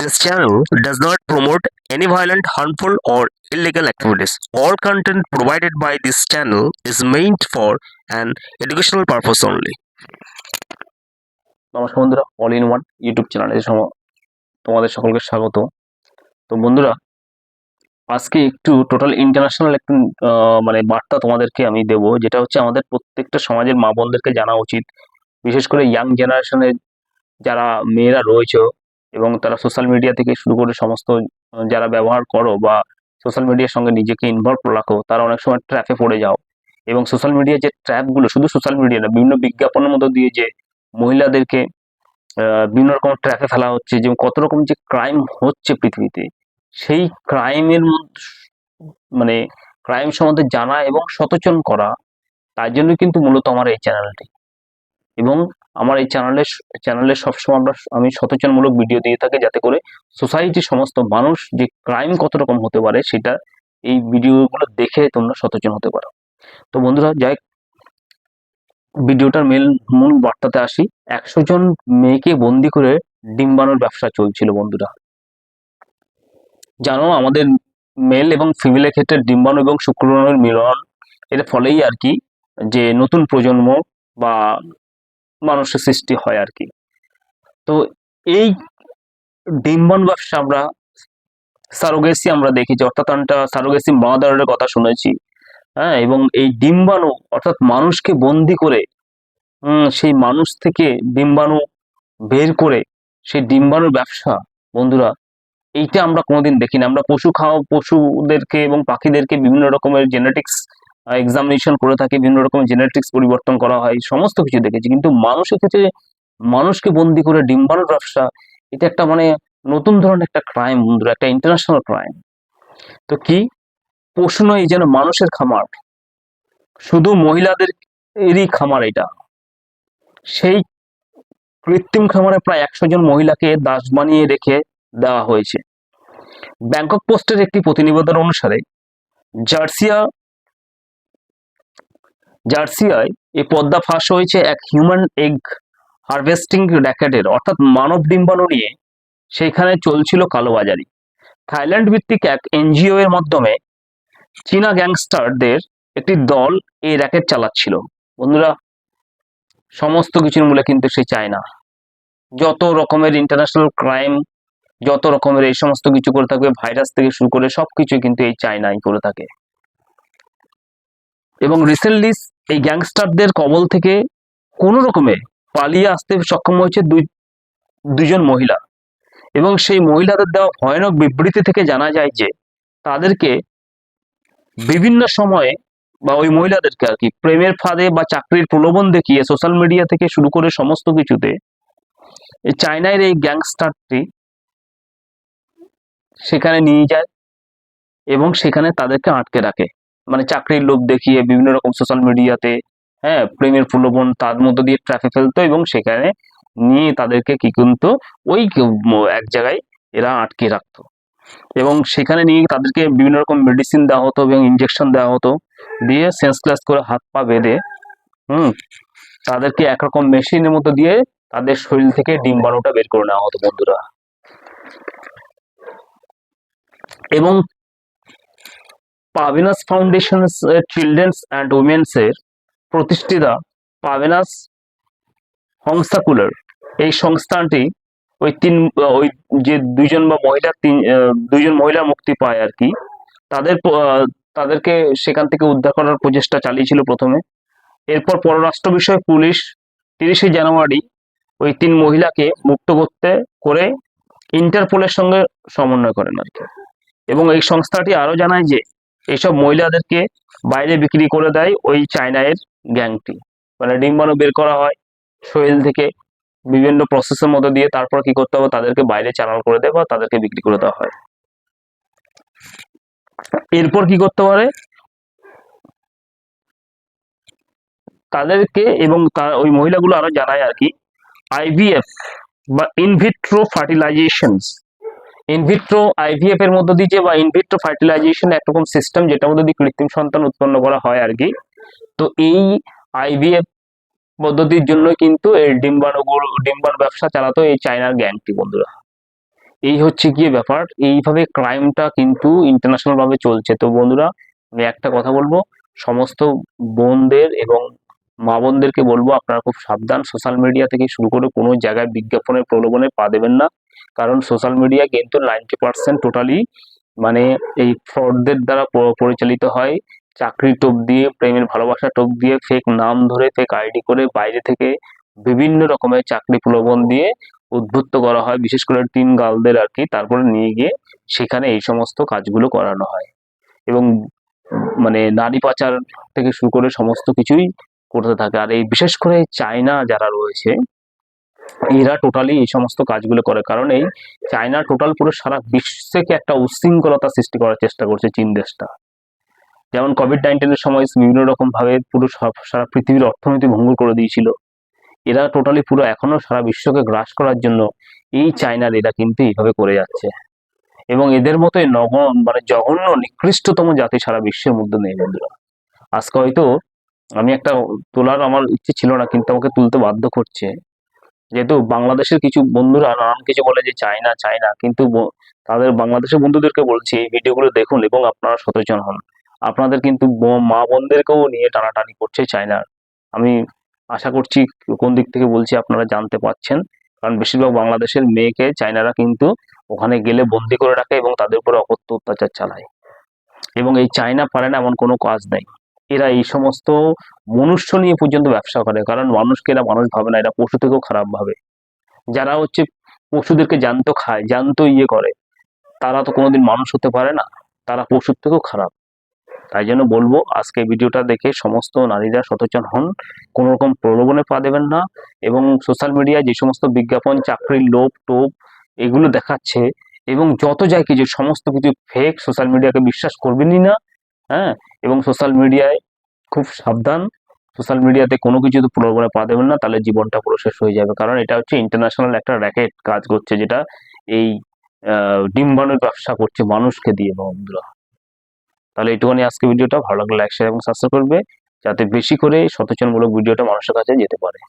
This channel does not promote any violent, harmful, or illegal activities. All content provided by this channel is meant for an educational purpose only. নমস্কার বন্ধুরা all in one YouTube চ্যানেলে তোমাদের সকলকে স্বাগত তো বন্ধুরা আজকে একটু টোটাল ইন্টারন্যাশনাল একটু মানে বার্তা তোমাদেরকে আমি দেব যেটা হচ্ছে আমাদের প্রত্যেকটা সমাজের মা বোনদেরকে জানা উচিত বিশেষ করে ইয়াং জেনারেশনের যারা মেয়েরা রয়েছে এবং তারা সোশ্যাল মিডিয়া থেকে শুরু করে সমস্ত যারা ব্যবহার করো বা সোশ্যাল মিডিয়ার সঙ্গে নিজেকে ইনভলভ রাখো, তারা অনেক সময় ট্র্যাপে পড়ে যাও। এবং সোশ্যাল মিডিয়ার যে ট্র্যাপগুলো শুধু সোশ্যাল মিডিয়া না, বিভিন্ন বিজ্ঞাপনের মধ্যে দিয়ে যে মহিলাদেরকে বিভিন্ন রকম ট্র্যাপে ফেলা হচ্ছে, যে কত রকম যে ক্রাইম হচ্ছে পৃথিবীতে, সেই ক্রাইমের মানে ক্রাইম সম্বন্ধে জানা এবং সচেতন করা, তার জন্য কিন্তু মূলত আমার এই চ্যানেলটি এবং আমার এই চ্যানেলে চ্যানেলে সবসময় আমরা আমি সচেতনমূলক ভিডিও দিয়ে থাকি যাতে করে সোসাইটির সমস্ত মানুষ যে ক্রাইম কত রকম হতে পারে সেটা এই ভিডিওগুলো দেখে তোমরা সচেতন হতে পারো। তো বন্ধুরা, যাই ভিডিওটার মেল মূল বার্তাতে আসি। একশো জন মেয়েকে বন্দি করে ডিম্বাণুর ব্যবসা চলছিল বন্ধুরা। জানো, আমাদের মেল এবং ফিমেলের ক্ষেত্রে ডিম্বাণু এবং শুক্রাণুর মিলন এর ফলেই আর কি যে নতুন প্রজন্ম বা মানুষের সৃষ্টি হয় আর কি। তো এই ডিম্বাণু ব্যবসা আমরা, সারোগেসি আমরা দেখেছি অর্থাৎ আমরা সারোগেসি মাদারের কথা শুনেছি। হ্যাঁ এবং এই ডিম্বাণু অর্থাৎ মানুষকে বন্দি করে সেই মানুষ থেকে ডিম্বাণু বের করে সেই ডিম্বাণুর ব্যবসা, বন্ধুরা, এইটা আমরা কোনোদিন দেখিনি। আমরা পশু খাওয়া, পশুদেরকে এবং পাখিদেরকে বিভিন্ন রকমের জেনেটিক্স এক্সামিনেশন করে থাকি, বিভিন্ন রকমের জেনেটিক্স পরিবর্তন করা হয়, সমস্ত কিছু দেখেছি। কিন্তু মানুষের ক্ষেত্রে মানুষকে বন্দি করে ডিম্বাণুর ব্যবসা, এটা একটা মানে নতুন ধরনের একটা ক্রাইম বন্ধুরা, একটা ইন্টারন্যাশনাল ক্রাইম তো কি? পশু নয় যেন মানুষের খামার। শুধু মহিলাদের এরই খামার এটা। সেই কৃত্রিম খামারে প্রায় একশো জন মহিলাকে দাস বানিয়ে রেখে দেওয়া হয়েছে। ব্যাংকক পোস্টের একটি প্রতিবেদন অনুসারে, জার্সিয়া জার্সিয়ায় এই পদ্মা ফাঁস হয়েছে এক হিউম্যান এগ হারভেস্টিং র্যাকেটের, অর্থাৎ মানব ডিম্বাণু নিয়ে। সেখানে চলছিল কালোবাজারি। থাইল্যান্ড ভিত্তিক এক এনজিও এর মাধ্যমে চীনা গ্যাংস্টারদের একটি দল এই র্যাকেট চালাচ্ছিল। বন্ধুরা, সমস্ত কিছুর মূলে কিন্তু সে চায় না যত রকমের ইন্টারন্যাশনাল ক্রাইম যত রকমের এই সমস্ত কিছু করে থাকবে ভাইরাস থেকে শুরু করে সবকিছু কিন্তু এই চায়নাই করে থাকে। এবং রিসেন্টলি এই গ্যাংস্টারদের কবল থেকে কোনো রকমে পালিয়ে আসতে সক্ষম হয়েছে দুই দুজন মহিলা। এবং সেই মহিলাদের দেওয়া ভয়ানক বিবৃতি থেকে জানা যায় যে তাদেরকে বিভিন্ন সময়ে বা ওই মহিলাদেরকে আর কি প্রেমের ফাঁদে বা চাকরির প্রলোভন দেখিয়ে সোশ্যাল মিডিয়া থেকে শুরু করে সমস্ত কিছুতে চায়নার এই গ্যাংস্টারটি সেখানে নিয়ে যায় এবং সেখানে তাদেরকে আটকে রাখে। মানে চাকরির লোভ দেখিয়ে বিভিন্ন রকম সোশ্যাল মিডিয়াতে হ্যাঁ প্রেমের প্রলোভন তার মধ্য দিয়ে ট্রাফে ফেলতো এবং সেখানে নিয়ে তাদেরকে কি কিন্তু ওই এক জায়গায় এরা আটকে রাখতো। এবং সেখানে নিয়ে তাদেরকে বিভিন্ন রকম মেডিসিন দেওয়া হতো এবং ইনজেকশন দেওয়া হতো। দিয়ে সেন্সলেস করে হাত পা বেঁধে, হুম, তাদেরকে একরকম মেশিনের মতো দিয়ে তাদের শরীর থেকে ডিম ডিম্বাণুটা বের করে নেওয়া হতো বন্ধুরা। এবং Pavinas foundation children's and women's এর প্রতিষ্ঠিতা পাভিনাস হংসাকুলার। এই সংস্থানটি ওই তিন ওই যে দুইজন বা মহিলা তিন আহ, দুইজন মহিলা মুক্তি পায় আর কি। তাদের তাদেরকে সেখান থেকে উদ্ধার করার প্রচেষ্টা চালিয়েছিল প্রথমে। এরপর পররাষ্ট্র বিষয় পুলিশ তিরিশে জানুয়ারি ওই তিন মহিলাকে মুক্ত করতে করে ইন্টারপোলের সঙ্গে সমন্বয় করেন আর কি। এবং এই সংস্থাটি আরও জানায় যে এইসব মহিলাদেরকে বাইরে বিক্রি করে দেয় ওই চায়নায়ের গ্যাংটি। মানে ডিম্বাণু বের করা হয় শরীর থেকে বিভিন্ন প্রসেসের মধ্যে দিয়ে, তারপর কি করতে হবে? তাদেরকে বাইরে চালান করে দেয় বা তাদেরকে বিক্রি করে দেওয়া হয়। এরপর কি করতে পারে? তাদেরকে এবং ওই মহিলাগুলো আরও জানায় আর কি আইভিএফ বা ইনভিট্রো ফার্টিলাইজেশনস ইনভিট্রো আইভিএফ এর মধ্য দিয়ে বা ইনভিট্রো ফার্টিলাইজেশন একরকম সিস্টেম যেটার মধ্যে দিয়ে কৃত্রিম সন্তান উৎপন্ন করা হয় আর কি, তো এই আইভিএফ পদ্ধতির জন্য কিন্তু এই ডিম্বাণুগুলো, ডিম্বাণু ব্যবসা চালাতো এই চায়নার গ্যাংটি বন্ধুরা। এই হচ্ছে গিয়ে ব্যাপার, এইভাবে ক্রাইমটা কিন্তু ইন্টারন্যাশনাল ভাবে চলছে। তো বন্ধুরা, আমি একটা কথা বলব, সমস্ত বোনদের এবং মা বোনদেরকে বলব, আপনারা খুব সাবধান সোশ্যাল মিডিয়া থেকে শুরু করে কোনো জায়গায় বিজ্ঞাপনের প্রলোভনে পা দেবেন না। কারণ সোশ্যাল মিডিয়া কিন্তু নাইনটি পার্সেন্ট টোটালি মানে এই ফ্রডদের দ্বারা পরিচালিত হয়। চাকরি টোপ দিয়ে, প্রেমের ভালোবাসা টোপ দিয়ে ফেক নাম ধরে ফেক আইডি করে বাইরে থেকে বিভিন্ন রকমের চাকরি প্রলোভন দিয়ে উদ্বুদ্ধ করা হয়। বিশেষ করে টিন গার্লদের আর কি তারপরে নিয়ে গিয়ে সেখানে এই সমস্ত কাজগুলো করানো হয়। এবং মানে নারী পাচার থেকে শুরু করে সমস্ত কিছুই করতে থাকে। আর এই বিশেষ করে চায়না যারা রয়েছে এরা টোটালি এই সমস্ত কাজগুলো করে। কারণ এই চায়না টোটাল পুরো সারা বিশ্বকে একটা উশৃঙ্খলতা সৃষ্টি করার চেষ্টা করছে চীন দেশটা। যেমন কোভিড নাইন্টিনের সময় বিভিন্ন রকম ভাবে পুরো সারা পৃথিবীর অর্থনীতি ভঙ্গুর করে দিয়েছিল। এরা টোটালি পুরো এখনও সারা বিশ্বকে গ্রাস করার জন্য এই চায়নার এরা কিন্তু এইভাবে করে যাচ্ছে। এবং এদের মতোই নগণ মানে জঘন্য নিকৃষ্টতম জাতি সারা বিশ্বের মধ্যে নেই বন্ধুরা। আজকে হয়তো আমি একটা তোলার আমার ইচ্ছে ছিল না, কিন্তু আমাকে তুলতে বাধ্য করছে। যেহেতু বাংলাদেশের কিছু বন্ধুরা নানান কিছু বলে যে চায়না চায়না কিন্তু তাদের বাংলাদেশের বন্ধুদেরকে বলছি এই ভিডিওগুলো দেখুন এবং আপনারা সচেতন হন। আপনাদের কিন্তু মা বোনদেরকেও নিয়ে টানাটানি করছে চায়নার আমি আশা করছি কোন দিক থেকে বলছি আপনারা জানতে পারছেন কারণ বেশিরভাগ বাংলাদেশের মেয়েকে চায়নারা কিন্তু ওখানে গেলে বন্দি করে রাখে এবং তাদের উপরে অকথ্য অত্যাচার চালায়। এবং এই চায়না পারে না এমন কোনো কাজ নেই। এরা এই সমস্ত মনুষ্য নিয়ে পর্যন্ত ব্যবসা করে। কারণ মানুষকে এরা মানুষ ভাবে না, এরা পশু থেকেও খারাপ ভাবে। যারা হচ্ছে পশুদেরকে জ্যান্ত খায়, জ্যান্ত ইয়ে করে, তারা তো কোনোদিন মানুষ হতে পারে না। তারা পশুর থেকেও খারাপ। তাই জন্য বলব আজকে ভিডিওটা দেখে সমস্ত নারীরা সচেতন হন। কোনো রকম প্রলোভনে পা দেবেন না এবং সোশ্যাল মিডিয়ায় যে সমস্ত বিজ্ঞাপন, চাকরির লোভ, টোপ এগুলো দেখাচ্ছে এবং যত যায় কিছু, সমস্ত কিছু ফেক সোশ্যাল মিডিয়াকে বিশ্বাস করবেনই না হ্যাঁ? এবং সোশ্যাল মিডিয়ায় খুব সাবধান। সোশ্যাল মিডিয়াতে কোনো কিছু প্রলোভনে পা দেবেন না, তাহলে জীবনটা পুরো শেষ হয়ে যাবে। কারণ এটা হচ্ছে ইন্টারন্যাশনাল একটা র্যাকেট কাজ করছে যেটা এই ডিম্বাণুর ব্যবসা করছে মানুষকে দিয়ে বন্ধুরা। তাহলে এইটুখানি আজকে ভিডিওটা ভালো লাগলে লাইক শেয়ার এবং সাবস্ক্রাইব করবে। যাতে বেশি করে সচেতনমূলক ভিডিওটা মানুষের কাছে যেতে পারে।